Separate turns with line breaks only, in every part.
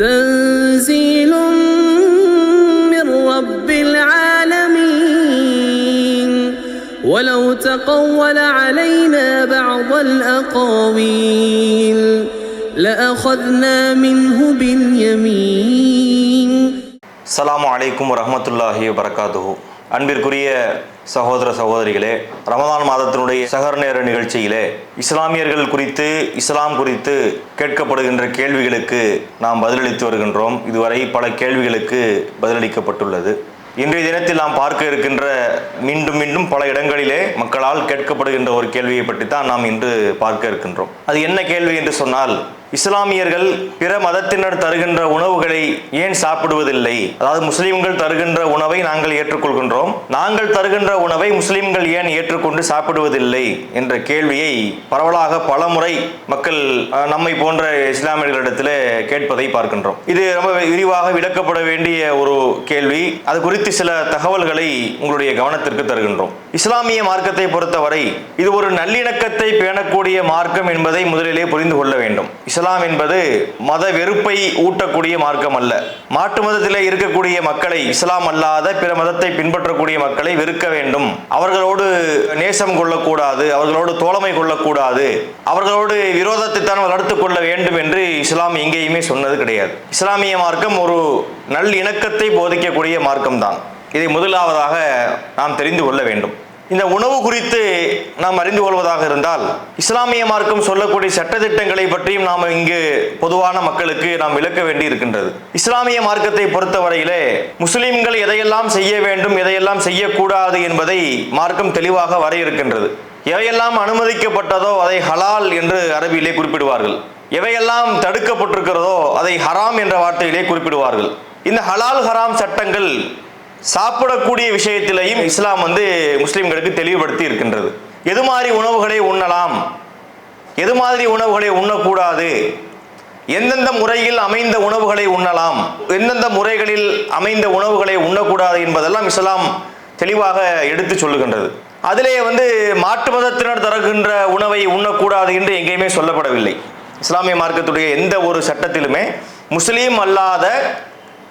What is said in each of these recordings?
تنزيل من رب العالمين. ولو تقول علينا بعض الأقاويل لأخذنا منه باليمين.
السلام عليكم ورحمة الله وبركاته. அன்பிற்குரிய சகோதர சகோதரிகளே ரமதான் மாதத்தினுடைய சகர் நேர நிகழ்ச்சியிலே இஸ்லாமியர்கள் குறித்து இஸ்லாம் குறித்து கேட்கப்படுகின்ற கேள்விகளுக்கு நாம் பதிலளித்து வருகின்றோம். இதுவரை பல கேள்விகளுக்கு பதிலளிக்கப்பட்டுள்ளது. இன்றைய தினத்தில் நாம் பார்க்க இருக்கின்ற மீண்டும் மீண்டும் பல இடங்களிலே மக்களால் கேட்கப்படுகின்ற ஒரு கேள்வியை பற்றி தான் நாம் இன்று பார்க்க இருக்கின்றோம். அது என்ன கேள்வி என்று சொன்னால் இஸ்லாமியர்கள் பிற மதத்தினர் தருகின்ற உணவுகளை ஏன் சாப்பிடுவதில்லை? அதாவது முஸ்லீம்கள் தருகின்ற உணவை நாங்கள் ஏற்றுக்கொள்கின்றோம். நாங்கள் தருகின்ற உணவை முஸ்லீம்கள் ஏன் ஏற்றுக்கொண்டு சாப்பிடுவதில்லை? என்ற கேள்வியை பரவலாக பல முறை மக்கள் நம்மை போன்ற இஸ்லாமியர்களிடத்தில் கேட்பதை பார்க்கின்றோம். இது ரொம்ப விரிவாக விளக்கப்பட வேண்டிய ஒரு கேள்வி. அது குறித்து சில தகவல்களை உங்களுடைய கவனத்திற்கு தருகின்றோம். இஸ்லாமிய மார்க்கத்தை பொறுத்தவரை இது ஒரு நல்லிணக்கத்தை பேணக்கூடிய மார்க்கம் என்பதை முதலிலே புரிந்து கொள்ள வேண்டும். இஸ்லாம் என்பது மத வெறுப்பை ஊட்டக்கூடிய மார்க்கம் அல்ல. மாட்டு மதத்திலே இருக்கக்கூடிய மக்களை இஸ்லாம் அல்லாத பிற மதத்தை பின்பற்றக்கூடிய மக்களை வெறுக்க வேண்டும். அவர்களோடு நேசம் கொள்ளக்கூடாது அவர்களோடு தோழமை கொள்ளக்கூடாது அவர்களோடு விரோதத்தை தான் கொள்ள வேண்டும் என்று இஸ்லாம் எங்கேயுமே சொன்னது கிடையாது. இஸ்லாமிய மார்க்கம் ஒரு நல்லிணக்கத்தை போதிக்கக்கூடிய போதிக்கக்கூடிய மார்க்கம்தான். இதை முதலாவதாக நாம் தெரிந்து கொள்ள வேண்டும். இந்த உணவு குறித்து நாம் அறிந்து கொள்வதாக இருந்தால் இஸ்லாமிய மார்க்கம் சொல்லக்கூடிய சட்டத்திட்டங்களை பற்றியும் நாம் இங்கு பொதுவான மக்களுக்கு நாம் விளக்க வேண்டி இருக்கின்றது இஸ்லாமிய மார்க்கத்தை பொறுத்தவரையிலே முஸ்லிம்கள் எதையெல்லாம் செய்ய வேண்டும் எதையெல்லாம் செய்யக்கூடாது என்பதை மார்க்கம் தெளிவாக வரையிருக்கின்றது எவையெல்லாம் அனுமதிக்கப்பட்டதோ அதை ஹலால் என்று அரபியிலே குறிப்பிடுவார்கள். எவையெல்லாம் தடுக்கப்பட்டிருக்கிறதோ அதை ஹராம் என்ற வார்த்தையிலே குறிப்பிடுவார்கள். இந்த ஹலால் ஹராம் சட்டங்கள் சாப்பிடக்கூடிய விஷயத்திலையும் இஸ்லாம் வந்து முஸ்லீம்களுக்கு தெளிவுபடுத்தி இருக்கின்றது. எது மாதிரி உணவுகளை உண்ணலாம்? எது மாதிரி உணவுகளை உண்ணக்கூடாது? எந்தெந்த முறையில் அமைந்த உணவுகளை உண்ணலாம்? எந்தெந்த முறைகளில் அமைந்த உணவுகளை உண்ணக்கூடாது என்பதெல்லாம் இஸ்லாம் தெளிவாக எடுத்து சொல்லுகின்றது. அதிலே வந்து மாற்று மதத்தினர் தருகின்ற உணவை உண்ணக்கூடாது என்று எங்கேயுமே சொல்லப்படவில்லை. இஸ்லாமிய மார்க்கத்துடைய எந்த ஒரு சட்டத்திலுமே முஸ்லீம் அல்லாத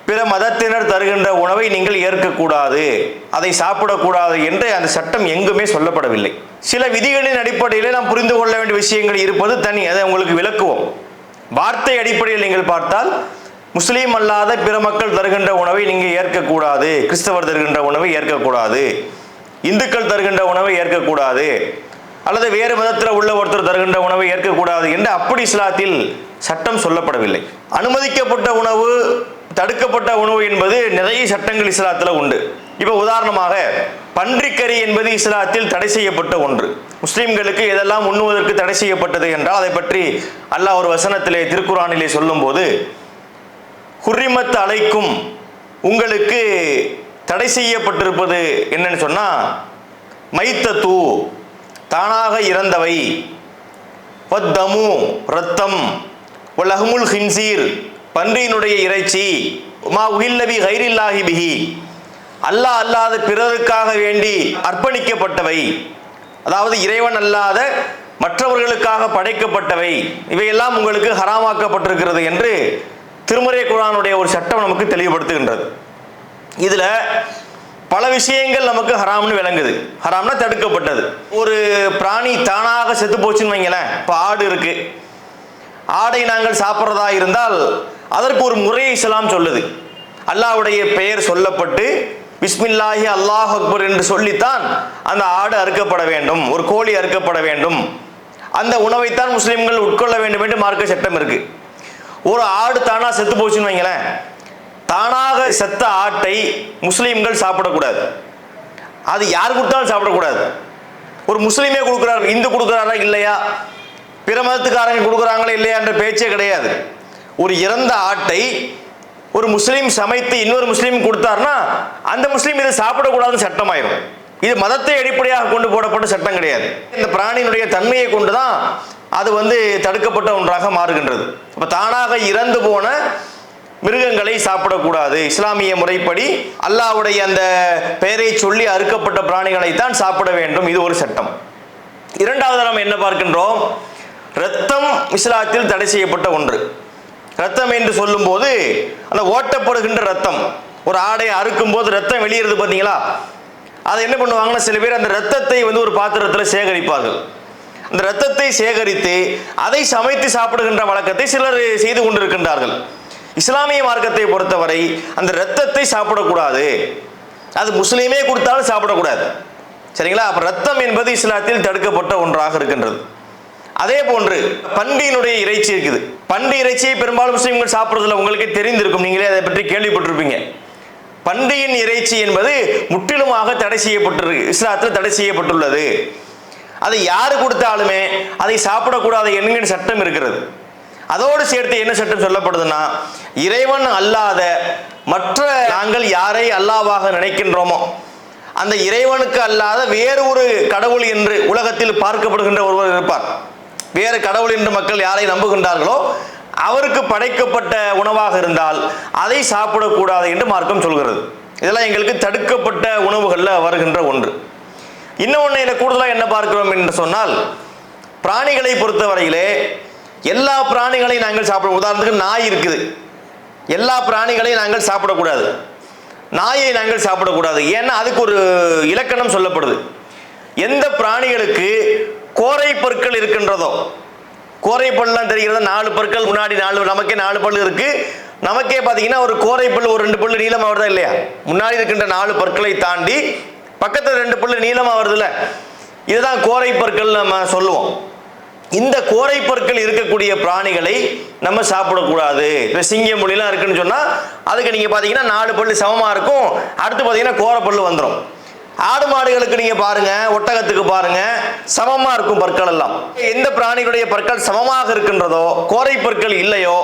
பிற மதத்தினர் தருகின்ற உணவை நீங்கள் ஏற்கக்கூடாது அதை சாப்பிடக்கூடாது என்று அந்த சட்டம் எங்குமே சொல்லப்படவில்லை. சில விதிகளின் அடிப்படையில் நாம் புரிந்து கொள்ள வேண்டிய விஷயங்கள் இருப்பது தனி அதை உங்களுக்கு விளக்குவோம். வார்த்தை அடிப்படையில் நீங்கள் பார்த்தால் முஸ்லீம் அல்லாத பிற மக்கள் தருகின்ற உணவை நீங்கள் ஏற்கக்கூடாது கிறிஸ்தவர் தருகின்ற உணவை ஏற்கக்கூடாது இந்துக்கள் தருகின்ற உணவை ஏற்கக்கூடாது அல்லது வேறு மதத்தில் உள்ள ஒருத்தர் தருகின்ற உணவை ஏற்கக்கூடாது என்று அப்படி இஸ்லாத்தில் சட்டம் சொல்லப்படவில்லை. அனுமதிக்கப்பட்ட உணவு தடுக்கப்பட்ட உணவு என்பது நிறைய சட்டங்கள் இஸ்லாத்தில் உண்டு. இப்போ உதாரணமாக பன்றிக்கறி என்பது இஸ்லாத்தில் தடை செய்யப்பட்ட ஒன்று. முஸ்லீம்களுக்கு எதெல்லாம் உண்ணுவதற்கு தடை செய்யப்பட்டது என்றால் அதை பற்றி அல்லாஹ் ஒரு வசனத்திலே திருக்குறானிலே சொல்லும்போது ஹுர்ரிமத் அலைக்கும் உங்களுக்கு தடை செய்யப்பட்டிருப்பது என்னன்னு சொன்னா தூ தானாக இறந்தவை பத்தமு ரத்தம் ஒலஹமுல் ஹின்சீர் பன்றியினுடைய இறைச்சி மா உஹில்லபி ஹைரில்லாஹி பிஹி. அல்லாஹ் அல்லாத பிறருக்காக வேண்டி அர்ப்பணிக்கப்பட்டவை. அதாவது இறைவன் அல்லாத மற்றவர்களுக்காக படைக்கப்பட்டவை. இவையெல்லாம் உங்களுக்கு ஹராமாக்கப்பட்டிருக்கிறது என்று திருமறை குரானுடைய ஒரு சட்டம் நமக்கு தெளிவுபடுத்துகின்றது. இதில் பல விஷயங்கள் நமக்கு ஹராம்னு விளங்குது. ஹராம்னா தடுக்கப்பட்டது. ஒரு பிராணி தானாக செத்து போச்சுன்னு வைங்களேன். இப்போ ஆடு இருக்கு. ஆடை நாங்கள் சாப்பிட்றதா இருந்தால் அதற்கு ஒரு முறையை இஸ்லாம் சொல்லுது. அல்லாவுடைய பெயர் சொல்லப்பட்டு பிஸ்மில்லாஹி அல்லாஹ் அக்பர் என்று சொல்லித்தான் அந்த ஆடு அறுக்கப்பட வேண்டும் ஒரு கோழி அறுக்கப்பட வேண்டும். அந்த உணவைத்தான் முஸ்லிம்கள் உட்கொள்ள வேண்டும் என்று மார்க்க சட்டம் இருக்கு. ஒரு ஆடு தானா செத்து போச்சுன்னு வைங்களேன். தானாக செத்த ஆட்டை முஸ்லீம்கள் சாப்பிடக்கூடாது. அது யார் கொடுத்தாலும் சாப்பிடக்கூடாது. ஒரு முஸ்லீமே கொடுக்குறாரு இந்து கொடுக்குறாரா இல்லையா? பிற மதத்துக்காரங்க கொடுக்குறாங்களா இல்லையா என்ற பேச்சே கிடையாது. ஒரு இறந்த ஆட்டை ஒரு முஸ்லீம் சமைத்து இன்னொரு முஸ்லீம் கொடுத்தாருன்னா அந்த முஸ்லீம் இதை சாப்பிடக்கூடாதுன்னு சட்டமாயிரும். இது மதத்தை அடிப்படையாக கொண்டு போடப்பட்ட சட்டம் கிடையாது. இந்த பிராணியினுடைய தன்மையை கொண்டு தான் அது வந்து தடுக்கப்பட்ட ஒன்றாக மாறுகின்றது. அப்ப தானாக இறந்து போன மிருகங்களை சாப்பிடக்கூடாது. இஸ்லாமிய முறைப்படி அல்லாஹ்வுடைய அந்த பெயரை சொல்லி அறுக்கப்பட்ட பிராணிகளை தான் சாப்பிட வேண்டும். இது ஒரு சட்டம். இரண்டாவது நாம் என்ன பார்க்கின்றோம்? இரத்தம் இஸ்லாத்தில் தடை செய்யப்பட்ட ஒன்று. ரத்தம் என்று சொல்லும்போது அந்த ஓட்டப்படுகின்ற ரத்தம். ஒரு ஆடையை அறுக்கும் போது ரத்தம் வெளியேறது பார்த்தீங்களா? அதை என்ன பண்ணுவாங்கன்னா சில பேர் அந்த ரத்தத்தை வந்து ஒரு பாத்திரத்தில் சேகரிப்பார்கள். அந்த ரத்தத்தை சேகரித்து அதை சமைத்து சாப்பிடுகின்ற வழக்கத்தை சிலர் செய்து கொண்டிருக்கின்றார்கள். இஸ்லாமிய மார்க்கத்தை பொறுத்தவரை அந்த ரத்தத்தை சாப்பிடக்கூடாது. அது முஸ்லீமே கொடுத்தாலும் சாப்பிடக்கூடாது. சரிங்களா? அப்போ ரத்தம் என்பது இஸ்லாத்தில் தடுக்கப்பட்ட ஒன்றாக இருக்கின்றது. அதே போன்று பன்றியினுடைய இறைச்சி இருக்குது. பன்றி இறைச்சியை பெரும்பாலும் முஸ்லீம்கள் சாப்பிட்றதுல உங்களுக்கே தெரிந்திருக்கும். நீங்களே அதை பற்றி கேள்விப்பட்டிருப்பீங்க. பன்றியின் இறைச்சி என்பது முற்றிலுமாக தடை செய்யப்பட்டிருக்கு இஸ்லாத்தில் தடை செய்யப்பட்டுள்ளது. அதை யாரு கொடுத்தாலுமே அதை சாப்பிடக்கூடாது என்கிற சட்டம் இருக்கிறது. அதோடு சேர்த்து என்ன சட்டம் சொல்லப்படுதுன்னா இறைவன் அல்லாத மற்ற நாங்கள் யாரை அல்லாவாக நினைக்கின்றோமோ அந்த இறைவனுக்கு அல்லாத வேறு ஒரு கடவுள் என்று உலகத்தில் பார்க்கப்படுகின்ற ஒருவர் இருப்பார். வேறு கடவுள் என்று மக்கள் யாரை நம்புகின்றார்களோ அவருக்கு படைக்கப்பட்ட உணவாக இருந்தால் அதை சாப்பிடக்கூடாது என்று மார்க்கம் சொல்கிறது. இதெல்லாம் எங்களுக்கு தடுக்கப்பட்ட உணவுகளில் வருகின்ற ஒன்று. இன்னொன்று இதில் கூடுதலாக என்ன பார்க்கிறோம் என்று சொன்னால் பிராணிகளை பொறுத்தவரையிலே எல்லா பிராணிகளையும் நாங்கள் சாப்பிட உதாரணத்துக்கு நாய் இருக்குது. எல்லா பிராணிகளையும் நாங்கள் சாப்பிடக்கூடாது. நாயை நாங்கள் சாப்பிடக்கூடாது. ஏன்னா அதுக்கு ஒரு இலக்கணம் சொல்லப்படுது. எந்த பிராணிகளுக்கு கோரை பற்கள் இருக்கின்றதோ? கோரை பல்லாம் தெரிகிறதா? நாலு பற்கள் முன்னாடி நாலு நமக்கே நாலு பல்லு இருக்கு. நமக்கே பார்த்தீங்கன்னா ஒரு கோரை பல்லு ஒரு ரெண்டு பல்லு நீளமாக வருதா இல்லையா? முன்னாடி இருக்கின்ற நாலு பற்களை தாண்டி பக்கத்தில் ரெண்டு பல்லு நீளமாக வருதுல்ல? இதுதான் கோரை பற்கள் நம்ம சொல்லுவோம். இந்த கோரை பற்கள் இருக்கக்கூடிய பிராணிகளை நம்ம சாப்பிடக்கூடாது. இப்போ சிங்க மொழிலாம் இருக்குன்னு சொன்னால் அதுக்கு நீங்கள் பார்த்தீங்கன்னா நாலு பல்லு சமமாக இருக்கும். அடுத்து பார்த்தீங்கன்னா கோரை பல்லு வந்துடும் ஆடு மாடுகளுக்கு நீங்க பாருங்க ஒட்டகத்துக்கு பாருங்க சமமா இருக்கும் பற்கள் எல்லாம். எந்த பிராணிகளுடைய பற்கள் சமமாக இருக்கின்றதோ கோரை பற்கள் இல்லையோ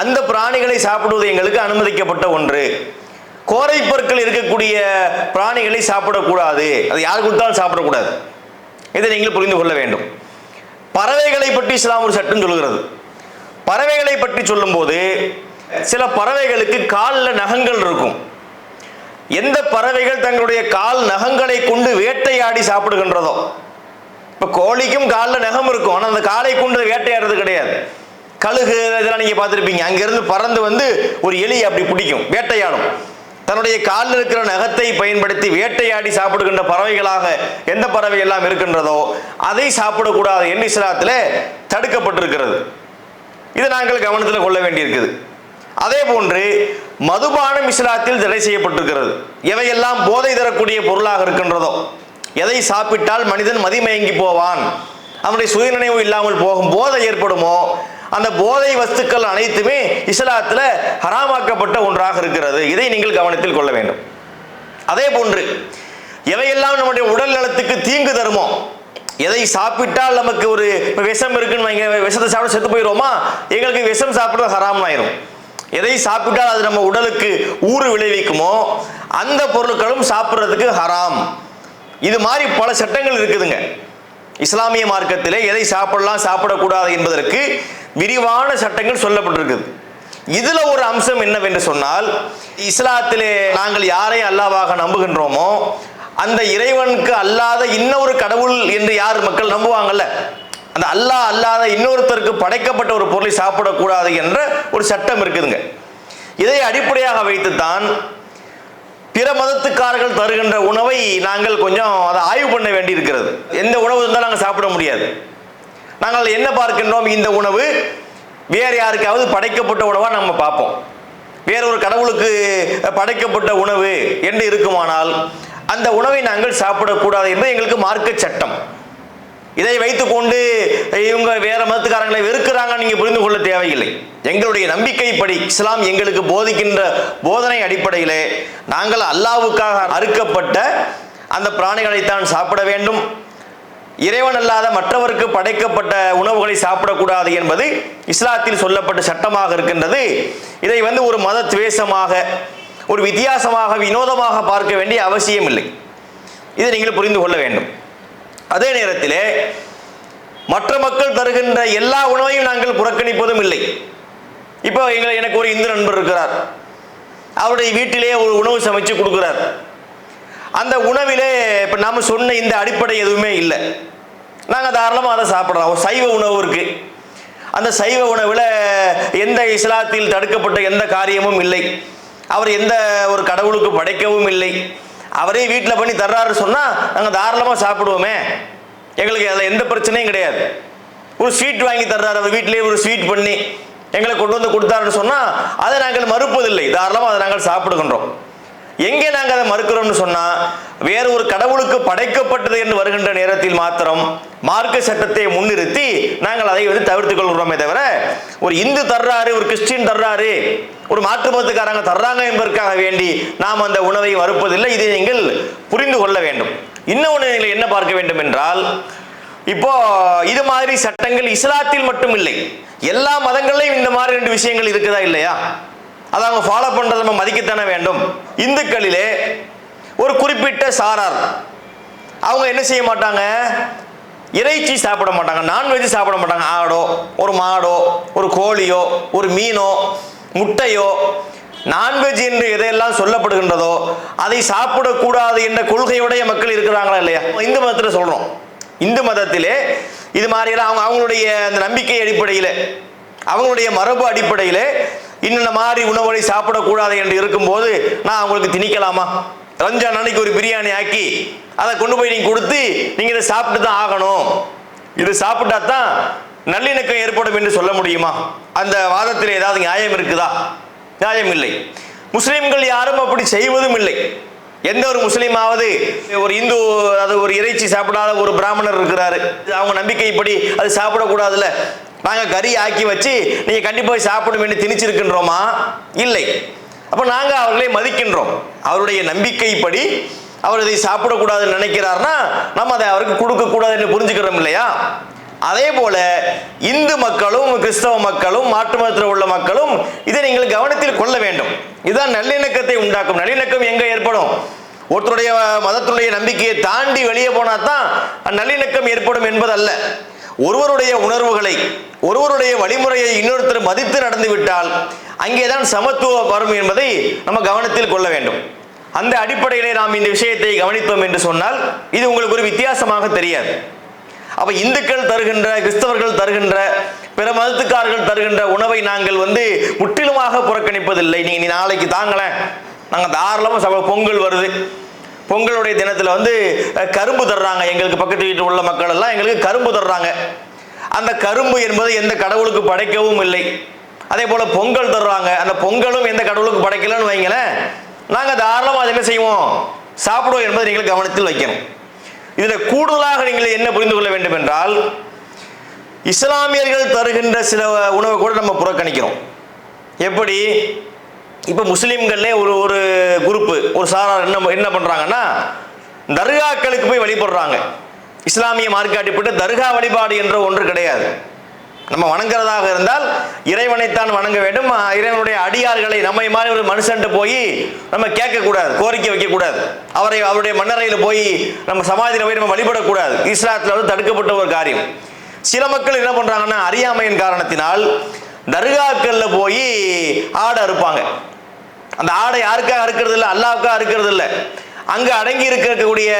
அந்த பிராணிகளை சாப்பிடுவது எங்களுக்கு அனுமதிக்கப்பட்ட ஒன்று. கோரை பற்கள் இருக்கக்கூடிய பிராணிகளை சாப்பிடக்கூடாது. அது யார் கொடுத்தாலும் சாப்பிடக்கூடாது. இதை நீங்கள் புரிந்து கொள்ள வேண்டும். பறவைகளை பற்றி இஸ்லாம் ஒரு சட்டம் சொல்கிறது பறவைகளை பற்றி சொல்லும்போது சில பறவைகளுக்கு காலில் நகங்கள் இருக்கும். எந்த பறவைகள் தங்களுடைய கால் நகங்களை கொண்டு வேட்டையாடி சாப்பிடுகின்றதோ? இப்போ கோழிக்கும் காலில் நகம் இருக்கும் ஆனால் அந்த காலை கொண்டு வேட்டையாடுறது கிடையாது. கழுகு இதெல்லாம் நீங்கள் பார்த்துருப்பீங்க. அங்கேருந்து பறந்து வந்து ஒரு எலி அப்படி பிடிக்கும் வேட்டையாடும். தன்னுடைய காலில் இருக்கிற நகத்தை பயன்படுத்தி வேட்டையாடி சாப்பிடுகின்ற பறவைகளாக எந்த பறவை எல்லாம் இருக்கின்றதோ அதை சாப்பிடக்கூடாது என்று இஸ்லாத்தில் தடுக்கப்பட்டிருக்கிறது. இது நாங்கள் கவனத்தில் கொள்ள வேண்டியிருக்குது. அதே போன்று மதுபானம் இஸ்லாத்தில் தடை செய்யப்பட்டிருக்கிறது. எவையெல்லாம் போதை தரக்கூடிய பொருளாக இருக்கின்றதோ எதை சாப்பிட்டால் மனிதன் மதிமயங்கி போவான். அவனுடைய சுயநினைவு இல்லாமல் போகும் போதை ஏற்படுமோ? அந்த போதை வஸ்துக்கள் அனைத்துமே இஸ்லாத்தில் ஹராமாக்கப்பட்ட ஒன்றாக இருக்கிறது. இதை நீங்கள் கவனத்தில் கொள்ள வேண்டும். அதே போன்று எவையெல்லாம் நம்முடைய உடல் நலத்துக்கு தீங்கு தருமோ எதை சாப்பிட்டால் நமக்கு ஒரு விஷம் இருக்குன்னு வைங்க விஷத்தை சாப்பிட செத்து போயிடுவோமா? எங்களுக்கு விஷம் சாப்பிட்றது ஹராம் ஆயிரும் எதை சாப்பிட்டால் அது நம்ம உடலுக்கு ஊறு விளைவிக்குமோ அந்த பொருட்களும் சாப்பிட்றதுக்கு ஹராம். இது மாதிரி பல சட்டங்கள் இருக்குதுங்க. இஸ்லாமிய மார்க்கத்திலே எதை சாப்பிடலாம் சாப்பிடக்கூடாது என்பதற்கு விரிவான சட்டங்கள் சொல்லப்பட்டிருக்குது. இதுல ஒரு அம்சம் என்னவென்று சொன்னால் இஸ்லாத்திலே நாங்கள் யாரை அல்லாவாக நம்புகின்றோமோ அந்த இறைவனுக்கு அல்லாத இன்னொரு கடவுள் என்று யார் மக்கள் நம்புவாங்கல்ல? அந்த அல்லாஹ் அல்லாத இன்னொருத்தருக்கு படைக்கப்பட்ட ஒரு பொருளை சாப்பிடக்கூடாது என்ற ஒரு சட்டம் இருக்குதுங்க. இதை அடிப்படையாக வைத்துத்தான் பிற மதத்துக்காரர்கள் தருகின்ற உணவை நாங்கள் கொஞ்சம் அதை ஆய்வு பண்ண வேண்டியிருக்கிறது. எந்த உணவு இருந்தாலும் நாங்கள் சாப்பிட முடியாது. நாங்கள் என்ன பார்க்கின்றோம்? இந்த உணவு வேறு யாருக்காவது படைக்கப்பட்ட உணவாக நம்ம பார்ப்போம். வேற ஒரு கடவுளுக்கு படைக்கப்பட்ட உணவு என்று இருக்குமானால் அந்த உணவை நாங்கள் சாப்பிடக்கூடாது என்று எங்களுக்கு மார்க்க சட்டம். இதை வைத்துக்கொண்டு இவங்க வேற மதத்துக்காரங்களை வெறுக்கிறாங்க நீங்க புரிந்து கொள்ள தேவையில்லை. எங்களுடைய நம்பிக்கைப்படி இஸ்லாம் எங்களுக்கு போதிக்கின்ற போதனை அடிப்படையிலே நாங்கள் அல்லாவுக்காக அறுக்கப்பட்ட அந்த பிராணிகளைத்தான் சாப்பிட வேண்டும். இறைவன் அல்லாத மற்றவருக்கு படைக்கப்பட்ட உணவுகளை சாப்பிடக்கூடாது என்பது இஸ்லாத்தில் சொல்லப்பட்ட சட்டமாக இருக்கின்றது. இதை வந்து ஒரு மத துவேஷமாக ஒரு வித்தியாசமாக வினோதமாக பார்க்க வேண்டிய அவசியம் இல்லை இதை நீங்கள் புரிந்து கொள்ள வேண்டும். அதே நேரத்திலே மற்ற மக்கள் தருகின்ற எல்லா உணவையும் நாங்கள் புறக்கணிப்பதும் இல்லை. இப்போ எங்களை எனக்கு ஒரு இந்து நண்பர் இருக்கிறார். அவருடைய வீட்டிலே ஒரு உணவு சமைச்சு கொடுக்குறார். அந்த உணவிலே இப்போ நாம் சொன்ன இந்த அடிப்படை எதுவுமே இல்லை. நாங்கள் தாராளமாக அதை சாப்பிட்றோம் சைவ உணவு இருக்கு. அந்த சைவ உணவில் எந்த இஸ்லாத்தில் தடுக்கப்பட்ட எந்த காரியமும் இல்லை. அவர் எந்த ஒரு கடவுளுக்கு படைக்கவும் இல்லை. அவரே வீட்டில் பண்ணி தர்றாரு சொன்னால் நாங்கள் தாராளமாக சாப்பிடுவோமே. எங்களுக்கு அதில் எந்த பிரச்சனையும் கிடையாது. ஒரு ஸ்வீட் வாங்கி தர்றாரு அவர் வீட்டிலேயே ஒரு ஸ்வீட் பண்ணி எங்களை கொண்டு வந்து கொடுத்தாருன்னு சொன்னால் அதை நாங்கள் மறுப்பதில்லை. தாராளமாக அதை நாங்கள் சாப்பிடுகின்றோம். எங்கே நாங்கள் அதை மறுக்கிறோம்னு சொன்னால் வேறு ஒரு கடவுளுக்கு படைக்கப்பட்டது என்று வருகின்ற நேரத்தில் மாத்திரம் மார்க்க சட்டத்தை முன்னிறுத்தி நாங்கள் அதை வந்து தவிர்த்து கொள்கிறோமே தவிர ஒரு இந்து தர்றாரு ஒரு கிறிஸ்டின் தர்றாரு ஒரு மாற்று மதத்துக்காரங்க தர்றாங்க என்பதற்காக வேண்டி நாம் அந்த உணவை மறுப்பதில்லை. இதை நீங்கள் புரிந்து கொள்ள வேண்டும். இன்னொன்று நீங்கள் என்ன பார்க்க வேண்டும் என்றால் இப்போ இது மாதிரி சட்டங்கள் இஸ்லாத்தில் மட்டும் இல்லை. எல்லா மதங்கள்லையும் இந்த மாதிரி ரெண்டு விஷயங்கள் இருக்குதா இல்லையா? அதை அவங்க ஃபாலோ பண்ணுறத நம்ம மதிக்கத்தானே வேண்டும். இந்துக்களிலே ஒரு குறிப்பிட்ட சாரார் அவங்க என்ன செய்ய மாட்டாங்க? இறைச்சி சாப்பிட மாட்டாங்க நான்வெஜ் சாப்பிட மாட்டாங்க. ஆடோ ஒரு மாடோ ஒரு கோழியோ ஒரு மீனோ முட்டையோ நான்வெஜ் என்று எதையெல்லாம் சொல்லப்படுகின்றதோ அதை சாப்பிடக்கூடாது என்ற கொள்கையுடைய மக்கள் இருக்கிறாங்களா இல்லையா? இந்து மதத்தில் சொல்கிறோம் இந்து மதத்திலே இது மாதிரியெல்லாம் அவங்க அவங்களுடைய அந்த நம்பிக்கை அடிப்படையில் அவங்களுடைய மரபு அடிப்படையில் இன்னென்ன மாதிரி உணவுகளை சாப்பிடக்கூடாது என்று இருக்கும்போது நான் அவங்களுக்கு திணிக்கலாமா? ரம்ஜான் அன்னைக்கு ஒரு பிரியாணி ஆக்கி அதை கொண்டு போய் நீங்கள் கொடுத்து நீங்கள் இதை சாப்பிட்டு தான் ஆகணும். இது சாப்பிட்டா தான் நல்லிணக்கம் ஏற்படும் என்று சொல்ல முடியுமா? அந்த வாதத்தில் ஏதாவது நியாயம் இருக்குதா? நியாயம் இல்லை. முஸ்லீம்கள் யாரும் அப்படி செய்வதும் இல்லை. எந்த ஒரு முஸ்லீமாவது ஒரு இந்து அது ஒரு இறைச்சி சாப்பிடாத ஒரு பிராமணர் இருக்கிறாரு. அவங்க நம்பிக்கைப்படி அது சாப்பிடக்கூடாதுல்ல. நாங்கள் கறி ஆக்கி வச்சு நீங்கள் கண்டிப்பாக சாப்பிடும் என்று திணிச்சிருக்கின்றோமா? இல்லை. அப்போ நாங்கள் அவர்களை மதிக்கின்றோம். அவருடைய நம்பிக்கைப்படி அவர் இதை சாப்பிடக்கூடாதுன்னு நினைக்கிறார்னா நம்ம அதை அவருக்கு கொடுக்கக்கூடாது என்று புரிஞ்சுக்கிறோம் இல்லையா? அதே போல இந்து மக்களும் கிறிஸ்தவ மக்களும் மாற்று மதத்தில் உள்ள மக்களும் இதை நீங்கள் கவனத்தில் கொள்ள வேண்டும். இதுதான் நல்லிணக்கத்தை உண்டாக்கும். நல்லிணக்கம் எங்க ஏற்படும்? ஒருத்தருடைய மதத்தினுடைய நம்பிக்கையை தாண்டி வெளியே போனா தான் நல்லிணக்கம் ஏற்படும் என்பதல்ல. ஒருவருடைய உணர்வுகளை ஒருவருடைய வழிமுறையை இன்னொருத்தர் மதித்து நடந்து விட்டால் அங்கேதான் சமத்துவம் வரும் என்பதை நம்ம கவனத்தில் கொள்ள வேண்டும். அந்த அடிப்படையிலே நாம் இந்த விஷயத்தை கவனித்தோம் என்று சொன்னால் இது உங்களுக்கு ஒரு வித்தியாசமாக தெரியாது. அப்ப இந்துக்கள் தருகின்ற கிறிஸ்தவர்கள் தருகின்ற பிற மதத்துக்காரர்கள் தருகின்ற உணவை நாங்கள் வந்து முற்றிலுமாக புறக்கணிப்பதில்லை. நீங்க நீ நாளைக்கு தாங்களேன். நாங்கள் தாராளமாக சப பொங்கல் வருது. பொங்கலுடைய தினத்தில் வந்து கரும்பு தர்றாங்க. எங்களுக்கு பக்கத்து வீட்டில் உள்ள மக்கள் எல்லாம் எங்களுக்கு கரும்பு தர்றாங்க. அந்த கரும்பு என்பது எந்த கடவுளுக்கு படைக்கவும் இல்லை. அதே போல பொங்கல் தர்றாங்க. அந்த பொங்கலும் எந்த கடவுளுக்கு படைக்கலன்னு வைங்களேன். நாங்கள் தாராளமாக அதை என்ன செய்வோம்? சாப்பிடுவோம் என்பதை நீங்கள் கவனத்தில் வைக்கணும். இதில் கூடுதலாக நீங்கள் என்ன புரிந்து கொள்ள வேண்டும் என்றால் இஸ்லாமியர்கள் தருகின்ற சில உணவை கூட நம்ம புறக்கணிக்கிறோம். எப்படி? இப்போ முஸ்லீம்களே ஒரு ஒரு குரூப்பு ஒரு சாரார் என்ன என்ன பண்ணுறாங்கன்னா தர்காக்களுக்கு போய் வழிபடுறாங்க. இஸ்லாமிய மார்க்காட்டிப்பட்டு தர்கா வழிபாடு என்ற ஒன்று கிடையாது. நம்ம வணங்குறதாக இருந்தால் இறைவனைத்தான் வணங்க வேண்டும். இறைவனுடைய அடியார்களை நம்மை மாதிரி ஒரு மனுஷன்ட்டு போய் நம்ம கேட்கக்கூடாது கோரிக்கை வைக்கக்கூடாது. அவரை அவருடைய மன்னரையில் போய் நம்ம சமாதியில் போய் நம்ம வழிபடக்கூடாது. இஸ்லாத்தில் வந்து தடுக்கப்பட்ட ஒரு காரியம். சில மக்கள் என்ன பண்ணுறாங்கன்னா அறியாமையின் காரணத்தினால் தர்காக்களில் போய் ஆடை அறுப்பாங்க. அந்த ஆடை யாருக்காக அறுக்கிறது இல்லை அல்லாவுக்காக அறுக்கிறது இல்லை அங்கே அடங்கி இருக்கக்கூடிய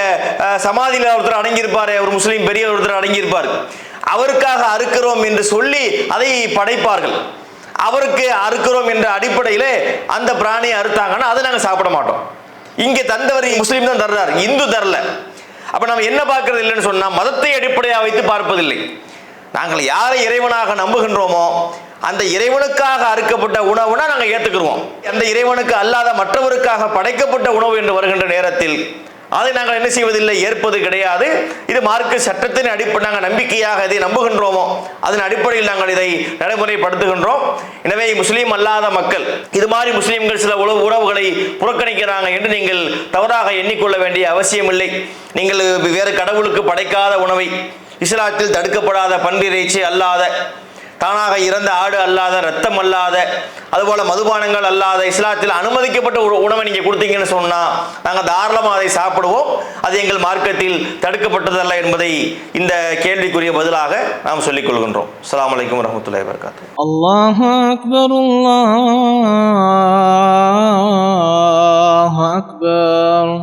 சமாதியில் ஒருத்தர் அடங்கியிருப்பார் ஒரு முஸ்லீம் பெரிய ஒருத்தர் அடங்கியிருப்பார். அவருக்காக அறுக்கிறோம் என்று சொல்லி அதை படைப்பார்கள். அவருக்கு அறுக்கிறோம் என்ற அடிப்படையிலே அந்த பிராணியை அறுத்தாங்கன்னா அதை நாங்கள் சாப்பிட மாட்டோம். இங்கே தந்தவர் முஸ்லீம் தான் தர்றார் இந்து தரல. அப்போ நம்ம என்ன பார்க்கறது இல்லைன்னு சொன்னால் மதத்தை அடிப்படையாக வைத்து பார்ப்பதில்லை. நாங்கள் யாரை இறைவனாக நம்புகின்றோமோ அந்த இறைவனுக்காக அறுக்கப்பட்ட உணவுனா நாங்கள் ஏற்றுக்கிறோம் அந்த இறைவனுக்கு அல்லாத மற்றவருக்காக படைக்கப்பட்ட உணவு என்று வருகின்ற நேரத்தில் அதை நாங்கள் என்ன செய்வதில்லை? ஏற்பது கிடையாது. இது மார்க்க சட்டத்தின் அடிப்படை நாங்கள் நம்பிக்கையாக இதை நம்புகின்றோமோ? அதன் அடிப்படையில் நாங்கள் இதை நடைமுறைப்படுத்துகின்றோம். எனவே முஸ்லீம் அல்லாத மக்கள் இது மாதிரி முஸ்லீம்கள் சில உணவு உறவுகளை புறக்கணிக்கிறாங்க என்று நீங்கள் தவறாக எண்ணிக்கொள்ள வேண்டிய அவசியமில்லை நீங்கள் வேறு கடவுளுக்கு படைக்காத உணவை இஸ்லாத்தில் தடுக்கப்படாத பன்றிறைச்சி அல்லாத தானாக இறந்த ஆடு அல்லாத ரத்தம் அல்லாத அதுபோல் மதுபானங்கள் அல்லாத இஸ்லாத்தில் அனுமதிக்கப்பட்ட ஒரு உணவை நீங்கள் கொடுத்தீங்கன்னு சொன்னால் நாங்கள் தாராளமாக அதை சாப்பிடுவோம். அது எங்கள் மார்க்கத்தில் தடுக்கப்பட்டதல்ல என்பதை இந்த கேள்விக்குரிய பதிலாக நாம் சொல்லிக் கொள்கின்றோம். அஸ்லாம் வலைக்கம் வரமத்துல வரகாத்து
அல்லாஹ் அக்பர் அல்லாஹ் அக்பர்.